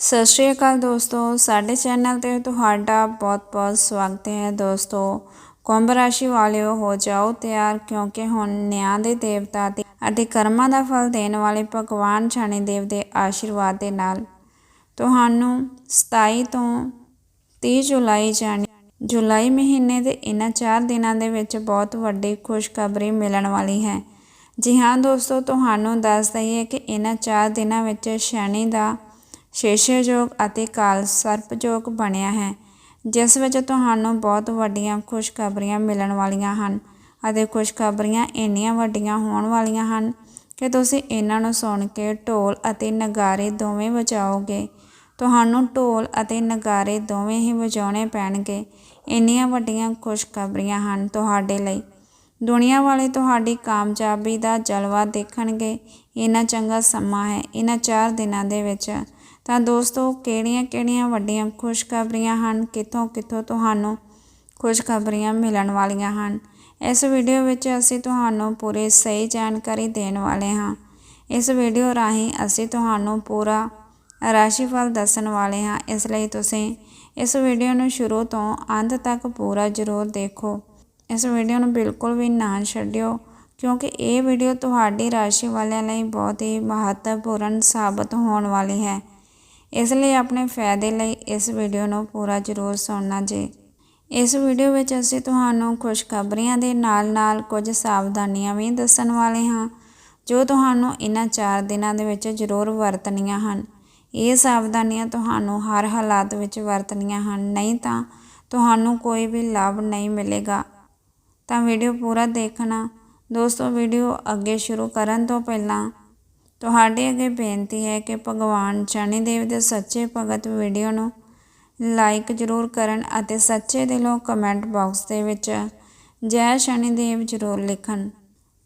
ਸਤਿ ਸ਼੍ਰੀ ਅਕਾਲ ਦੋਸਤੋ, ਸਾਡੇ ਚੈਨਲ ਤੇ ਤੁਹਾਡਾ ਬਹੁਤ-ਬਹੁਤ ਸਵਾਗਤ ਹੈ। ਦੋਸਤੋ, ਕੁੰਭ ਰਾਸ਼ੀ ਵਾਲਿਓ, ਹੋ ਜਾਓ ਤਿਆਰ, ਕਿਉਂਕਿ ਹੁਣ ਨਿਆਂ ਦੇ ਦੇਵਤਾ ਤੇ ਅਤੇ ਕਰਮਾਂ ਦਾ ਫਲ ਦੇਣ ਵਾਲੇ ਭਗਵਾਨ ਸ਼ਨੀ ਦੇਵ ਦੇ ਆਸ਼ੀਰਵਾਦ ਦੇ ਨਾਲ ਤੁਹਾਨੂੰ 27 ਤੋਂ 30 ਜੁਲਾਈ ਜਾਨੀ ਜੁਲਾਈ ਮਹੀਨੇ ਦੇ ਇਹਨਾਂ 4 ਦਿਨਾਂ ਦੇ ਵਿੱਚ ਬਹੁਤ ਵੱਡੀ ਖੁਸ਼ਖਬਰੀ ਮਿਲਣ ਵਾਲੀ ਹੈ। ਜੀ ਹਾਂ ਦੋਸਤੋ, ਤੁਹਾਨੂੰ ਦੱਸ ਦਈਏ ਕਿ ਇਹਨਾਂ 4 ਦਿਨਾਂ ਵਿੱਚ ਸ਼ਨੀ ਦਾ ਸ਼ੇਸ਼ੇਯੋਗ ਅਤੇ ਕਾਲ ਸਰਪਯੋਗ ਬਣਿਆ ਹੈ, ਜਿਸ ਵਿੱਚ ਤੁਹਾਨੂੰ ਬਹੁਤ ਵੱਡੀਆਂ ਖੁਸ਼ਖਬਰੀਆਂ ਮਿਲਣ ਵਾਲੀਆਂ ਹਨ ਅਤੇ ਖੁਸ਼ਖਬਰੀਆਂ ਇੰਨੀਆਂ ਵੱਡੀਆਂ ਹੋਣ ਵਾਲੀਆਂ ਹਨ ਕਿ ਤੁਸੀਂ ਇਹਨਾਂ ਨੂੰ ਸੁਣ ਕੇ ਢੋਲ ਅਤੇ ਨਗਾਰੇ ਦੋਵੇਂ ਵਜਾਓਗੇ। ਤੁਹਾਨੂੰ ਢੋਲ ਅਤੇ ਨਗਾਰੇ ਦੋਵੇਂ ਹੀ ਵਜਾਉਣੇ ਪੈਣਗੇ। ਇੰਨੀਆਂ ਵੱਡੀਆਂ ਖੁਸ਼ਖਬਰੀਆਂ ਹਨ ਤੁਹਾਡੇ ਲਈ। ਦੁਨੀਆ ਵਾਲੇ ਤੁਹਾਡੀ ਕਾਮਯਾਬੀ ਦਾ ਜਲਵਾ ਦੇਖਣਗੇ। ਇਹਨਾਂ ਚੰਗਾ ਸਮਾਂ ਹੈ। ਇਹਨਾਂ 4 ਦਿਨਾਂ ਦੇ ਵਿੱਚ ਤਾਂ ਦੋਸਤੋ ਕਿਹੜੀਆਂ-ਕਿਹੜੀਆਂ ਵੱਡੀਆਂ ਖੁਸ਼ਖਬਰੀਆਂ ਹਨ? ਕਿੱਥੋਂ ਕਿੱਥੋਂ ਤੁਹਾਨੂੰ ਖੁਸ਼ਖਬਰੀਆਂ ਮਿਲਣ ਵਾਲੀਆਂ ਹਨ? ਇਸ ਵੀਡੀਓ ਵਿੱਚ ਅਸੀਂ ਤੁਹਾਨੂੰ ਪੂਰੀ ਸਹੀ ਜਾਣਕਾਰੀ ਦੇਣ ਵਾਲੇ ਹਾਂ। ਇਸ ਵੀਡੀਓ ਰਾਹੀਂ ਅਸੀਂ ਤੁਹਾਨੂੰ ਪੂਰਾ ਰਾਸ਼ੀਫਲ ਦੱਸਣ ਵਾਲੇ ਹਾਂ। ਇਸ ਲਈ ਤੁਸੀਂ ਇਸ ਵੀਡੀਓ ਨੂੰ ਸ਼ੁਰੂ ਤੋਂ ਅੰਤ ਤੱਕ ਪੂਰਾ ਜ਼ਰੂਰ ਦੇਖੋ। ਇਸ ਵੀਡੀਓ ਨੂੰ ਬਿਲਕੁਲ ਵੀ ਨਾ ਛੱਡਿਓ, ਕਿਉਂਕਿ ਇਹ ਵੀਡੀਓ ਤੁਹਾਡੀ ਰਾਸ਼ੀ ਵਾਲਿਆਂ ਲਈ ਬਹੁਤ ਹੀ ਮਹੱਤਵਪੂਰਨ ਸਾਬਤ ਹੋਣ ਵਾਲੀ ਹੈ। ਇਸ ਲਈ ਆਪਣੇ ਫਾਇਦੇ ਲਈ ਇਸ ਵੀਡੀਓ ਨੂੰ ਪੂਰਾ ਜ਼ਰੂਰ ਸੁਣਨਾ ਜੀ। ਇਸ ਵੀਡੀਓ ਵਿੱਚ ਅਸੀਂ ਤੁਹਾਨੂੰ ਖੁਸ਼ਖਬਰੀਆਂ ਦੇ ਨਾਲ-ਨਾਲ ਕੁਝ ਸਾਵਧਾਨੀਆਂ ਵੀ ਦੱਸਣ ਵਾਲੇ ਹਾਂ, ਜੋ ਤੁਹਾਨੂੰ ਇਹਨਾਂ 4 ਦਿਨਾਂ ਦੇ ਵਿੱਚ ਜ਼ਰੂਰ ਵਰਤਣੀਆਂ ਹਨ। ਇਹ ਸਾਵਧਾਨੀਆਂ ਤੁਹਾਨੂੰ ਹਰ ਹਾਲਾਤ ਵਿੱਚ ਵਰਤਣੀਆਂ ਹਨ, ਨਹੀਂ ਤਾਂ ਤੁਹਾਨੂੰ ਕੋਈ ਵੀ ਲਾਭ ਨਹੀਂ ਮਿਲੇਗਾ। ਤਾਂ ਵੀਡੀਓ ਪੂਰਾ ਦੇਖਣਾ। ਦੋਸਤੋ, ਵੀਡੀਓ ਅੱਗੇ ਸ਼ੁਰੂ ਕਰਨ ਤੋਂ ਪਹਿਲਾਂ ਤੁਹਾਡੇ ਅੱਗੇ ਬੇਨਤੀ ਹੈ ਕਿ ਭਗਵਾਨ ਸ਼ਨੀ ਦੇਵ ਦੇ ਸੱਚੇ ਭਗਤ ਵੀਡੀਓ ਨੂੰ ਲਾਈਕ ਜ਼ਰੂਰ ਕਰਨ ਅਤੇ ਸੱਚੇ ਦਿਲੋਂ ਕਮੈਂਟ ਬਾਕਸ ਦੇ ਵਿੱਚ ਜੈ ਸ਼ਨੀ ਦੇਵ ਜ਼ਰੂਰ ਲਿਖਣ।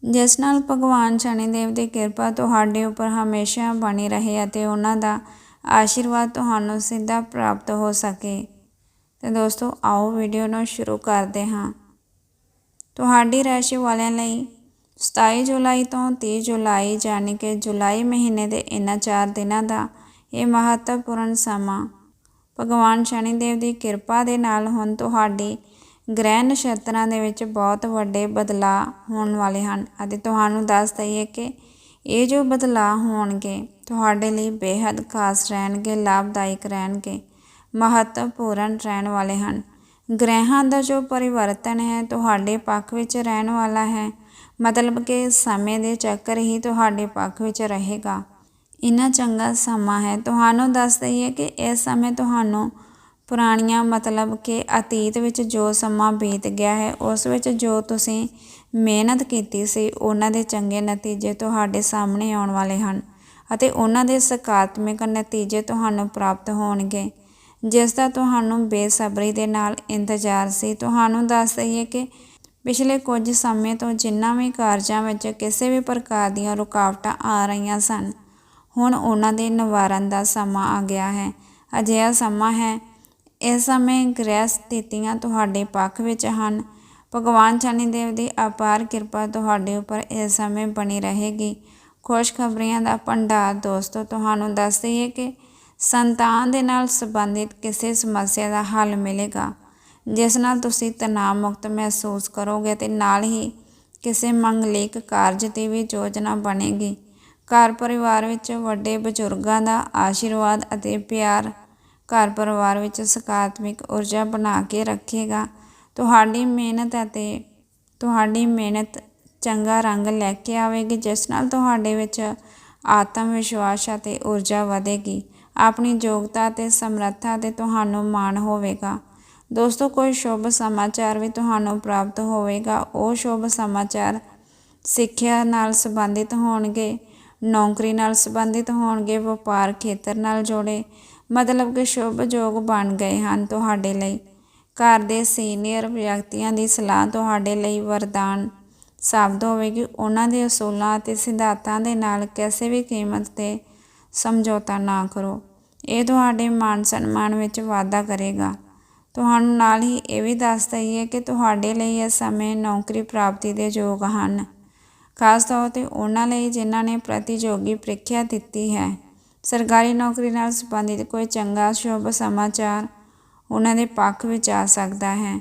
ਜਿਸ ਨਾਲ ਭਗਵਾਨ ਸ਼ਨੀ ਦੇਵ ਦੀ ਕਿਰਪਾ ਤੁਹਾਡੇ ਉੱਪਰ ਹਮੇਸ਼ਾ ਬਣੀ ਰਹੇ ਅਤੇ ਉਹਨਾਂ ਦਾ ਆਸ਼ੀਰਵਾਦ ਤੁਹਾਨੂੰ ਸਿੱਧਾ ਪ੍ਰਾਪਤ ਹੋ ਸਕੇ। ਤੇ ਦੋਸਤੋ, ਆਓ ਵੀਡੀਓ ਨੂੰ ਸ਼ੁਰੂ ਕਰਦੇ ਹਾਂ। ਤੁਹਾਡੀ ਰਾਸ਼ੀ ਵਾਲਿਆਂ ਲਈ 27 ਜੁਲਾਈ ਤੋਂ 30 ਜੁਲਾਈ ਯਾਨੀ ਕਿ ਜੁਲਾਈ ਮਹੀਨੇ ਦੇ ਇਹਨਾਂ 4 ਦਿਨਾਂ ਦਾ ਇਹ ਮਹੱਤਵਪੂਰਨ ਸਮਾਂ। ਭਗਵਾਨ ਸ਼ਨੀ ਦੇਵ ਦੀ ਕਿਰਪਾ ਦੇ ਨਾਲ ਹੁਣ ਤੁਹਾਡੀ ਗ੍ਰਹਿ ਨਛਤਰਾਂ ਦੇ ਵਿੱਚ ਬਹੁਤ ਵੱਡੇ ਬਦਲਾਅ ਹੋਣ ਵਾਲੇ ਹਨ ਅਤੇ ਤੁਹਾਨੂੰ ਦੱਸ ਦਈਏ ਕਿ ਇਹ ਜੋ ਬਦਲਾਅ ਹੋਣਗੇ, ਤੁਹਾਡੇ ਲਈ ਬੇहद ਖਾਸ ਰਹਿਣਗੇ, ਲਾਭਦਾਇਕ ਰਹਿਣਗੇ, ਮਹੱਤਵਪੂਰਨ ਰਹਿਣ ਵਾਲੇ ਹਨ। ਗ੍ਰਹਿਾਂ ਦਾ ਜੋ ਪਰਿਵਰਤਨ ਹੈ, ਤੁਹਾਡੇ ਪੱਖ ਵਿੱਚ ਰਹਿਣ ਵਾਲਾ ਹੈ ਮਤਲਬ ਕਿ ਸਮੇਂ ਦੇ ਚੱਕਰ ਹੀ ਤੁਹਾਡੇ ਪੱਖ ਵਿੱਚ ਰਹੇਗਾ। ਇੰਨਾ ਚੰਗਾ ਸਮਾਂ ਹੈ। ਤੁਹਾਨੂੰ ਦੱਸ ਦਈਏ ਕਿ ਇਸ ਸਮੇਂ ਤੁਹਾਨੂੰ ਪੁਰਾਣੀਆਂ ਮਤਲਬ ਕਿ ਅਤੀਤ ਵਿੱਚ ਜੋ ਸਮਾਂ ਬੀਤ ਗਿਆ ਹੈ, ਉਸ ਵਿੱਚ ਜੋ ਤੁਸੀਂ ਮਿਹਨਤ ਕੀਤੀ ਸੀ, ਉਹਨਾਂ ਦੇ ਚੰਗੇ ਨਤੀਜੇ ਤੁਹਾਡੇ ਸਾਹਮਣੇ ਆਉਣ ਵਾਲੇ ਹਨ ਅਤੇ ਉਹਨਾਂ ਦੇ ਸਕਾਰਾਤਮਕ ਨਤੀਜੇ ਤੁਹਾਨੂੰ ਪ੍ਰਾਪਤ ਹੋਣਗੇ। ਜਿਸ ਦਾ ਤੁਹਾਨੂੰ ਬੇਸਬਰੀ ਦੇ ਨਾਲ ਇੰਤਜ਼ਾਰ ਸੀ। ਤੁਹਾਨੂੰ ਦੱਸ ਦਈਏ ਕਿ ਪਿਛਲੇ ਕੁਝ ਸਮੇਂ ਤੋਂ ਜਿੰਨਾ ਵੀ ਕਾਰਜਾਂ ਵਿੱਚ ਕਿਸੇ ਵੀ ਪ੍ਰਕਾਰ ਦੀਆਂ ਰੁਕਾਵਟਾਂ ਆ ਰਹੀਆਂ ਸਨ, ਹੁਣ ਉਹਨਾਂ ਦੇ ਨਿਵਾਰਨ ਦਾ ਸਮਾਂ ਆ ਗਿਆ ਹੈ। ਅਜਿਹਾ ਸਮਾਂ ਹੈ। ਇਸ ਸਮੇਂ ਗ੍ਰਹਿ ਸਥਿਤੀਆਂ ਤੁਹਾਡੇ ਪੱਖ ਵਿੱਚ ਹਨ। ਭਗਵਾਨ ਸ਼ਨੀਦੇਵ ਦੀ ਅਪਾਰ ਕਿਰਪਾ ਤੁਹਾਡੇ ਉੱਪਰ ਇਸ ਸਮੇਂ ਬਣੀ ਰਹੇਗੀ। ਖੁਸ਼ਖਬਰੀਆਂ ਦਾ ਭੰਡਾਰ ਦੋਸਤੋ, ਤੁਹਾਨੂੰ ਦੱਸ ਦਈਏ ਕਿ ਸੰਤਾਨ ਦੇ ਨਾਲ ਸੰਬੰਧਿਤ ਕਿਸੇ ਸਮੱਸਿਆ ਦਾ ਹੱਲ ਮਿਲੇਗਾ। ਜਿਸ ਨਾਲ ਤੁਸੀਂ ਤਣਾਅ ਮੁਕਤ ਮਹਿਸੂਸ ਕਰੋਗੇ ਤੇ ਨਾਲ ਹੀ ਕਿਸੇ ਮੰਗਲਿਕ ਕਾਰਜ ਦੀ ਵੀ ਯੋਜਨਾ ਬਣੇਗੀ। ਘਰ ਪਰਿਵਾਰ ਵਿੱਚ ਵੱਡੇ ਬਜ਼ੁਰਗਾਂ ਦਾ ਆਸ਼ੀਰਵਾਦ ਅਤੇ ਪਿਆਰ ਘਰ ਪਰਿਵਾਰ ਵਿੱਚ ਸਕਾਰਾਤਮਕ ਊਰਜਾ ਬਣਾ ਕੇ ਰੱਖੇਗਾ। ਤੁਹਾਡੀ ਮਿਹਨਤ ਅਤੇ ਤੁਹਾਡੀ ਮਿਹਨਤ ਚੰਗਾ ਰੰਗ ਲੈ ਕੇ ਆਵੇਗੀ, ਜਿਸ ਨਾਲ ਤੁਹਾਡੇ ਵਿੱਚ ਆਤਮ ਵਿਸ਼ਵਾਸ ਅਤੇ ਊਰਜਾ ਵਧੇਗੀ। ਆਪਣੀ ਯੋਗਤਾ ਤੇ ਸਮਰੱਥਾ ਤੇ ਤੁਹਾਨੂੰ ਮਾਣ ਹੋਵੇਗਾ। ਦੋਸਤੋ, ਕੋਈ ਸ਼ੁਭ ਸਮਾਚਾਰ ਵੀ ਤੁਹਾਨੂੰ ਪ੍ਰਾਪਤ ਹੋਵੇਗਾ। ਉਹ ਸ਼ੁਭ ਸਮਾਚਾਰ ਸਿੱਖਿਆ ਨਾਲ ਸੰਬੰਧਿਤ ਹੋਣਗੇ, ਨੌਕਰੀ ਨਾਲ ਸੰਬੰਧਿਤ ਹੋਣਗੇ, ਵਪਾਰ ਖੇਤਰ ਨਾਲ ਜੋੜੇ ਮਤਲਬ ਕਿ ਸ਼ੁਭ ਯੋਗ ਬਣ ਗਏ ਹਨ ਤੁਹਾਡੇ ਲਈ। ਘਰ ਦੇ ਸੀਨੀਅਰ ਵਿਅਕਤੀਆਂ ਦੀ ਸਲਾਹ ਤੁਹਾਡੇ ਲਈ ਵਰਦਾਨ ਸਾਬਤ ਹੋਵੇਗੀ। ਉਹਨਾਂ ਦੇ ਅਸੂਲਾਂ ਅਤੇ ਸਿਧਾਂਤਾਂ ਦੇ ਨਾਲ ਕਿਸੇ ਵੀ ਕੀਮਤ ਤੇ ਸਮਝੌਤਾ ਨਾ ਕਰੋ। ਇਹ ਤੁਹਾਡੇ ਮਾਨ ਸਨਮਾਨ ਵਿੱਚ ਵਾਧਾ ਕਰੇਗਾ। ਤੁਹਾਨੂੰ ਨਾਲ ਹੀ ਇਹ ਵੀ ਦੱਸ ਦਈਏ ਕਿ ਤੁਹਾਡੇ ਲਈ ਇਹ ਸਮੇਂ ਨੌਕਰੀ ਪ੍ਰਾਪਤੀ ਦੇ ਯੋਗ ਹਨ। ਖਾਸ ਤੌਰ ਤੇ ਉਹਨਾਂ ਲਈ ਜਿਨ੍ਹਾਂ ਨੇ ਪ੍ਰਤੀਯੋਗੀ ਪ੍ਰੀਖਿਆ ਦਿੱਤੀ ਹੈ। ਸਰਕਾਰੀ ਨੌਕਰੀ ਨਾਲ ਸੰਬੰਧਿਤ ਕੋਈ ਚੰਗਾ, ਸ਼ੁਭ ਸਮਾਚਾਰ ਉਹਨਾਂ ਦੇ ਪੱਖ ਵਿੱਚ ਆ ਸਕਦਾ ਹੈ।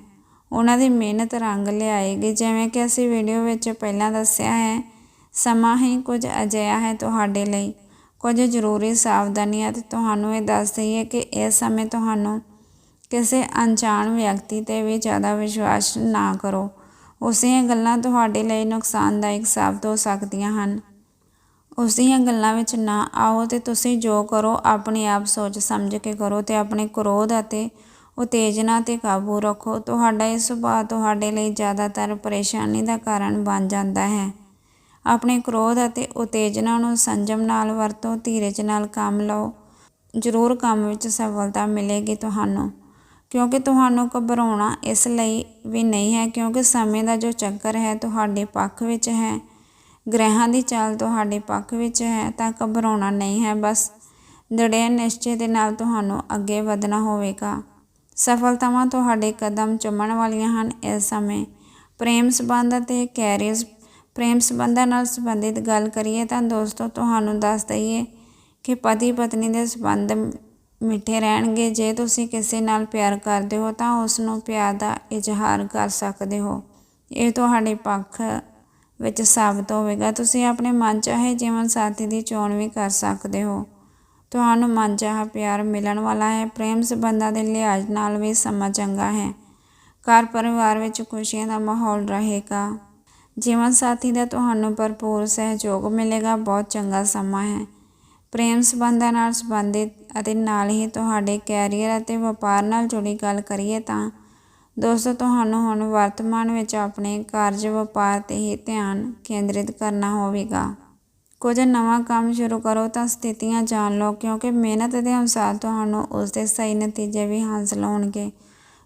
ਉਹਨਾਂ ਦੀ ਮਿਹਨਤ ਰੰਗ ਲਿਆਏਗੀ। ਜਿਵੇਂ ਕਿ ਅਸੀਂ ਵੀਡੀਓ ਵਿੱਚ ਪਹਿਲਾਂ ਦੱਸਿਆ ਹੈ, ਸਮਾਂ ਹੀ ਕੁਝ ਅਜਿਹਾ ਹੈ ਤੁਹਾਡੇ ਲਈ। ਕੁਝ ਜ਼ਰੂਰੀ ਸਾਵਧਾਨੀਆਂ ਤੇ ਤੁਹਾਨੂੰ ਇਹ ਦੱਸ ਦਈਏ ਕਿ ਇਸ ਸਮੇਂ ਤੁਹਾਨੂੰ ਕਿਸੇ ਅਣਜਾਣ ਵਿਅਕਤੀ 'ਤੇ ਵੀ ਜ਼ਿਆਦਾ ਵਿਸ਼ਵਾਸ ਨਾ ਕਰੋ। ਉਸ ਦੀਆਂ ਗੱਲਾਂ ਤੁਹਾਡੇ ਲਈ ਨੁਕਸਾਨਦਾਇਕ ਸਾਬਤ ਹੋ ਸਕਦੀਆਂ ਹਨ। ਉਸ ਦੀਆਂ ਗੱਲਾਂ ਵਿੱਚ ਨਾ ਆਓ ਤੇ ਤੁਸੀਂ ਜੋ ਕਰੋ, ਆਪਣੇ ਆਪ ਸੋਚ ਸਮਝ ਕੇ ਕਰੋ ਤੇ ਆਪਣੇ ਕ੍ਰੋਧ ਅਤੇ ਉਤੇਜਨਾ 'ਤੇ ਕਾਬੂ ਰੱਖੋ। ਤੁਹਾਡਾ ਇਹ ਸੁਭਾਅ ਤੁਹਾਡੇ ਲਈ ਜ਼ਿਆਦਾਤਰ ਪਰੇਸ਼ਾਨੀ ਦਾ ਕਾਰਨ ਬਣ ਜਾਂਦਾ ਹੈ। ਆਪਣੇ ਕ੍ਰੋਧ ਅਤੇ ਉਤੇਜਨਾ ਨੂੰ ਸੰਜਮ ਨਾਲ ਵਰਤੋ, ਧੀਰਜ ਨਾਲ ਕੰਮ ਲਓ। ਜ਼ਰੂਰ ਕੰਮ ਵਿੱਚ ਸਫਲਤਾ ਮਿਲੇਗੀ ਤੁਹਾਨੂੰ। ਕਿਉਂਕਿ ਤੁਹਾਨੂੰ ਘਬਰਾਉਣਾ ਇਸ ਲਈ ਵੀ ਨਹੀਂ ਹੈ, ਕਿਉਂਕਿ ਸਮੇਂ ਦਾ ਜੋ ਚੱਕਰ ਹੈ ਤੁਹਾਡੇ ਪੱਖ ਵਿੱਚ ਹੈ, ਗ੍ਰਹਿਾਂ ਦੀ ਚਾਲ ਤੁਹਾਡੇ ਪੱਖ ਵਿੱਚ ਹੈ, ਤਾਂ ਘਬਰਾਉਣਾ ਨਹੀਂ ਹੈ। ਬਸ ਦੜੇ ਨਿਸ਼ਚੇ ਦੇ ਨਾਲ ਤੁਹਾਨੂੰ ਅੱਗੇ ਵਧਣਾ ਹੋਵੇਗਾ। ਸਫਲਤਾਵਾਂ ਤੁਹਾਡੇ ਕਦਮ ਚੁੰਮਣ ਵਾਲੀਆਂ ਹਨ ਇਸ ਸਮੇਂ। ਪ੍ਰੇਮ ਸੰਬੰਧ ਅਤੇ ਕੈਰੀਅਰ ਪ੍ਰੇਮ ਸੰਬੰਧਾਂ ਨਾਲ ਸੰਬੰਧਿਤ ਗੱਲ ਕਰੀਏ ਤਾਂ ਦੋਸਤੋ, ਤੁਹਾਨੂੰ ਦੱਸ ਦਈਏ ਕਿ ਪਤੀ ਪਤਨੀ ਦੇ ਸੰਬੰਧ ਮਿੱਠੇ ਰਹਿਣਗੇ। ਜੇ ਤੁਸੀਂ ਕਿਸੇ ਨਾਲ ਪਿਆਰ ਕਰਦੇ ਹੋ ਤਾਂ ਉਸ ਨੂੰ ਪਿਆਰ ਦਾ ਇਜ਼ਹਾਰ ਕਰ ਸਕਦੇ ਹੋ। ਇਹ ਤੁਹਾਡੇ ਪੱਖ ਵਿੱਚ ਸਾਬਤ ਹੋਵੇਗਾ। ਤੁਸੀਂ ਆਪਣੇ ਮਨ ਚਾਹੇ ਜੀਵਨ ਸਾਥੀ ਦੀ ਚੋਣ ਵੀ ਕਰ ਸਕਦੇ ਹੋ। ਤੁਹਾਨੂੰ ਮਨ ਚਾਹਾ ਪਿਆਰ ਮਿਲਣ ਵਾਲਾ ਹੈ। ਪ੍ਰੇਮ ਸੰਬੰਧਾਂ ਦੇ ਲਿਹਾਜ਼ ਨਾਲ ਵੀ ਸਮਾਂ ਚੰਗਾ ਹੈ। ਘਰ ਪਰਿਵਾਰ ਵਿੱਚ ਖੁਸ਼ੀਆਂ ਦਾ ਮਾਹੌਲ ਰਹੇਗਾ। ਜੀਵਨ ਸਾਥੀ ਦਾ ਤੁਹਾਨੂੰ ਭਰਪੂਰ ਸਹਿਯੋਗ ਮਿਲੇਗਾ। ਬਹੁਤ ਚੰਗਾ ਸਮਾਂ ਹੈ। ਪ੍ਰੇਮ ਸੰਬੰਧਾਂ ਨਾਲ ਸੰਬੰਧਿਤ ਅਤੇ ਨਾਲ ਹੀ ਤੁਹਾਡੇ ਕੈਰੀਅਰ ਅਤੇ ਵਪਾਰ ਨਾਲ ਜੁੜੀ ਗੱਲ ਕਰੀਏ ਤਾਂ, ਦੋਸਤੋ, ਤੁਹਾਨੂੰ ਹੁਣ ਵਰਤਮਾਨ ਵਿੱਚ ਆਪਣੇ ਕਾਰਜ, ਵਪਾਰ 'ਤੇ ਹੀ ਧਿਆਨ ਕੇਂਦਰਿਤ ਕਰਨਾ ਹੋਵੇਗਾ। ਕੁਝ ਨਵਾਂ ਕੰਮ ਸ਼ੁਰੂ ਕਰੋ ਤਾਂ ਸਥਿਤੀਆਂ ਜਾਣ ਲਓ, ਕਿਉਂਕਿ ਮਿਹਨਤ ਦੇ ਅਨੁਸਾਰ ਤੁਹਾਨੂੰ ਉਸ ਦੇ ਸਹੀ ਨਤੀਜੇ ਵੀ ਹਾਸਲ ਹੋਣਗੇ।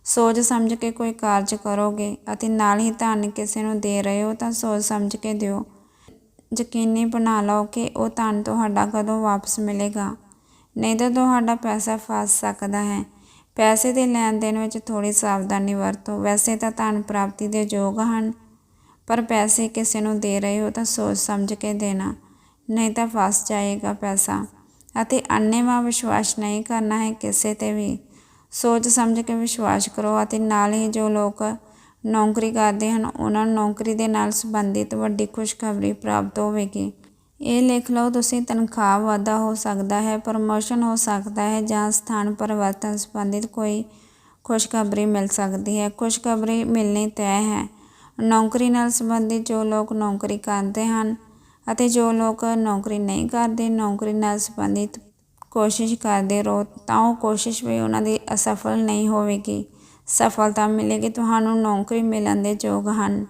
ਸੋਚ ਸਮਝ ਕੇ ਕੋਈ ਕਾਰਜ ਕਰੋਗੇ ਅਤੇ ਨਾਲ ਹੀ ਧਨ ਕਿਸੇ ਨੂੰ ਦੇ ਰਹੇ ਹੋ ਤਾਂ ਸੋਚ ਸਮਝ ਕੇ ਦਿਓ। ਯਕੀਨੀ ਬਣਾ ਲਓ ਕਿ ਉਹ ਧਨ ਤੁਹਾਡਾ ਕਦੋਂ ਵਾਪਸ ਮਿਲੇਗਾ। ਨਹੀਂ ਤਾਂ ਤੁਹਾਡਾ ਪੈਸਾ ਫਸ ਸਕਦਾ ਹੈ। ਪੈਸੇ ਦੇ ਲੈਣ ਦੇਣ ਵਿੱਚ ਥੋੜੀ ਸਾਵਧਾਨੀ ਵਰਤੋ। ਵੈਸੇ ਤਾਂ ਧਨ ਪ੍ਰਾਪਤੀ ਦੇ ਯੋਗ ਹਨ, ਪਰ ਪੈਸੇ ਕਿਸੇ ਨੂੰ ਦੇ ਰਹੇ ਹੋ ਤਾਂ ਸੋਚ ਸਮਝ ਕੇ ਦੇਣਾ। ਨਹੀਂ ਤਾਂ ਫਸ ਜਾਏਗਾ ਪੈਸਾ। ਅਤੇ ਅੰਨੇਵਾਹ ਵਿਸ਼ਵਾਸ ਨਹੀਂ ਕਰਨਾ ਹੈ ਕਿਸੇ ਤੇ ਵੀ। ਸੋਚ ਸਮਝ ਕੇ ਵਿਸ਼ਵਾਸ ਕਰੋ ਅਤੇ ਨਾਲ ਹੀ ਜੋ ਲੋਕ ਨੌਕਰੀ ਕਰਦੇ ਹਨ, ਉਹਨਾਂ ਨੂੰ ਨੌਕਰੀ ਦੇ ਨਾਲ ਸੰਬੰਧਿਤ ਵੱਡੀ ਖੁਸ਼ਖਬਰੀ ਪ੍ਰਾਪਤ ਹੋਵੇਗੀ। ਇਹ ਲਿਖ ਲਓ, ਤੁਸੀਂ ਤਨਖਾਹ ਵਾਧਾ ਹੋ ਸਕਦਾ ਹੈ, ਪ੍ਰਮੋਸ਼ਨ ਹੋ ਸਕਦਾ ਹੈ ਜਾਂ ਸਥਾਨ ਪਰਿਵਰਤਨ ਸੰਬੰਧਿਤ ਕੋਈ ਖੁਸ਼ਖਬਰੀ ਮਿਲ ਸਕਦੀ ਹੈ। ਖੁਸ਼ਖਬਰੀ ਮਿਲਣੀ ਤੈਅ ਹੈ। ਨੌਕਰੀ ਨਾਲ ਸੰਬੰਧਿਤ ਜੋ ਲੋਕ ਨੌਕਰੀ ਕਰਦੇ ਹਨ ਅਤੇ ਜੋ ਲੋਕ ਨੌਕਰੀ ਨਹੀਂ ਕਰਦੇ, ਨੌਕਰੀ ਨਾਲ ਸੰਬੰਧਿਤ ਕੋਸ਼ਿਸ਼ ਕਰਦੇ ਰਹੋ, ਤਾਂ ਉਹ ਕੋਸ਼ਿਸ਼ ਵੀ ਉਹਨਾਂ ਦੀ ਅਸਫਲ ਨਹੀਂ ਹੋਵੇਗੀ। ਸਫਲਤਾ ਮਿਲੇਗੀ, ਤੁਹਾਨੂੰ ਨੌਕਰੀ ਮਿਲਣ ਦੇ ਯੋਗ ਹਨ।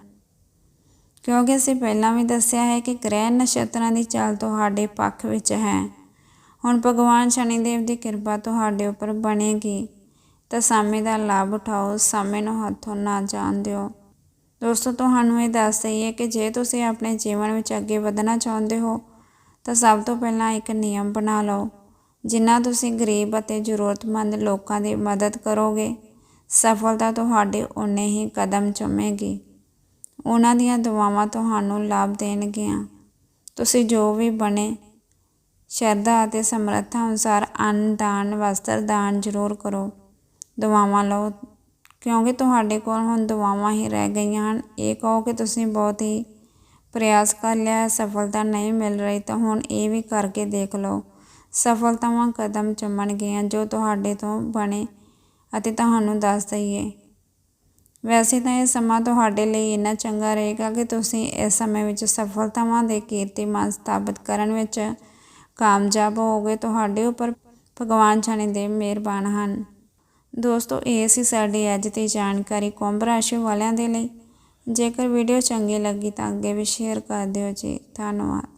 ਕਿਉਂਕਿ ਅਸੀਂ ਪਹਿਲਾਂ ਵੀ ਦੱਸਿਆ ਹੈ ਕਿ ਗ੍ਰਹਿ ਨਛੱਤਰਾਂ ਦੀ ਚਾਲ ਤੁਹਾਡੇ ਪੱਖ ਵਿੱਚ ਹੈ। ਹੁਣ ਭਗਵਾਨ ਸ਼ਨੀਦੇਵ ਦੀ ਕਿਰਪਾ ਤੁਹਾਡੇ ਉੱਪਰ ਬਣੇਗੀ। ਤਾਂ ਸਮੇਂ ਦਾ ਲਾਭ ਉਠਾਓ, ਸਮੇਂ ਨੂੰ ਹੱਥੋਂ ਨਾ ਜਾਣ ਦਿਓ। ਦੋਸਤੋ, ਤੁਹਾਨੂੰ ਇਹ ਦੱਸ ਦਈਏ ਕਿ ਜੇ ਤੁਸੀਂ ਆਪਣੇ ਜੀਵਨ ਵਿੱਚ ਅੱਗੇ ਵਧਣਾ ਚਾਹੁੰਦੇ ਹੋ, ਤਾਂ ਸਭ ਤੋਂ ਪਹਿਲਾਂ ਇੱਕ ਨਿਯਮ ਬਣਾ ਲਓ, ਜਿੰਨਾ ਤੁਸੀਂ ਗਰੀਬ ਅਤੇ ਜ਼ਰੂਰਤਮੰਦ ਲੋਕਾਂ ਦੀ ਮਦਦ ਕਰੋਗੇ। ਸਫਲਤਾ ਤੁਹਾਡੇ ਓਨੇ ਹੀ ਕਦਮ ਚੁੰਮੇਗੀ। ਉਹਨਾਂ ਦੀਆਂ ਦੁਆਵਾਂ ਤੁਹਾਨੂੰ ਲਾਭ ਦੇਣਗੀਆਂ। ਤੁਸੀਂ ਜੋ ਵੀ ਬਣੇ, ਸ਼ਰਧਾ ਅਤੇ ਸਮਰੱਥਾ ਅਨੁਸਾਰ ਅੰਨ, ਦਾਨ, ਵਸਤਰ ਦਾਨ ਜ਼ਰੂਰ ਕਰੋ। ਦੁਆਵਾਂ ਲਓ, ਕਿਉਂਕਿ ਤੁਹਾਡੇ ਕੋਲ ਹੁਣ ਦੁਆਵਾਂ ਹੀ ਰਹਿ ਗਈਆਂ ਹਨ। ਇਹ ਕਹੋ ਕਿ ਤੁਸੀਂ ਬਹੁਤ ਹੀ ਪ੍ਰਯਾਸ ਕਰ ਲਿਆ, ਸਫਲਤਾ ਨਹੀਂ ਮਿਲ ਰਹੀ ਤਾਂ ਹੁਣ ਇਹ ਵੀ ਕਰਕੇ ਦੇਖ ਲਓ। ਸਫਲਤਾਵਾਂ ਕਦਮ ਚੁੰਮਣਗੀਆਂ ਜੋ ਤੁਹਾਡੇ ਤੋਂ ਬਣੇ ਅਤੇ ਤੁਹਾਨੂੰ ਦੱਸ ਦਈਏ। ਵੈਸੇ ਤਾਂ ਇਹ ਸਮਾਂ ਤੁਹਾਡੇ ਲਈ ਇੰਨਾ ਚੰਗਾ ਰਹੇਗਾ ਕਿ ਤੁਸੀਂ ਇਸ ਸਮੇਂ ਵਿੱਚ ਸਫਲਤਾਵਾਂ ਦੇ ਕੀਰਤੀਮਾਨ ਸਥਾਪਿਤ ਕਰਨ ਵਿੱਚ ਕਾਮਯਾਬ ਹੋਗੇ ਤੁਹਾਡੇ ਉੱਪਰ ਭਗਵਾਨ ਸ਼ਨੀ ਦੇ ਮਿਹਰਬਾਨ ਹਨ। ਦੋਸਤੋ, ਇਹ ਸੀ ਸਾਡੀ ਅੱਜ ਦੀ ਜਾਣਕਾਰੀ ਕੁੰਭ ਰਾਸ਼ੀ ਵਾਲਿਆਂ ਦੇ ਲਈ। ਜੇਕਰ ਵੀਡੀਓ ਚੰਗੀ ਲੱਗੀ ਤਾਂ ਅੱਗੇ ਵੀ ਸ਼ੇਅਰ ਕਰ ਦਿਓ ਜੀ। ਧੰਨਵਾਦ।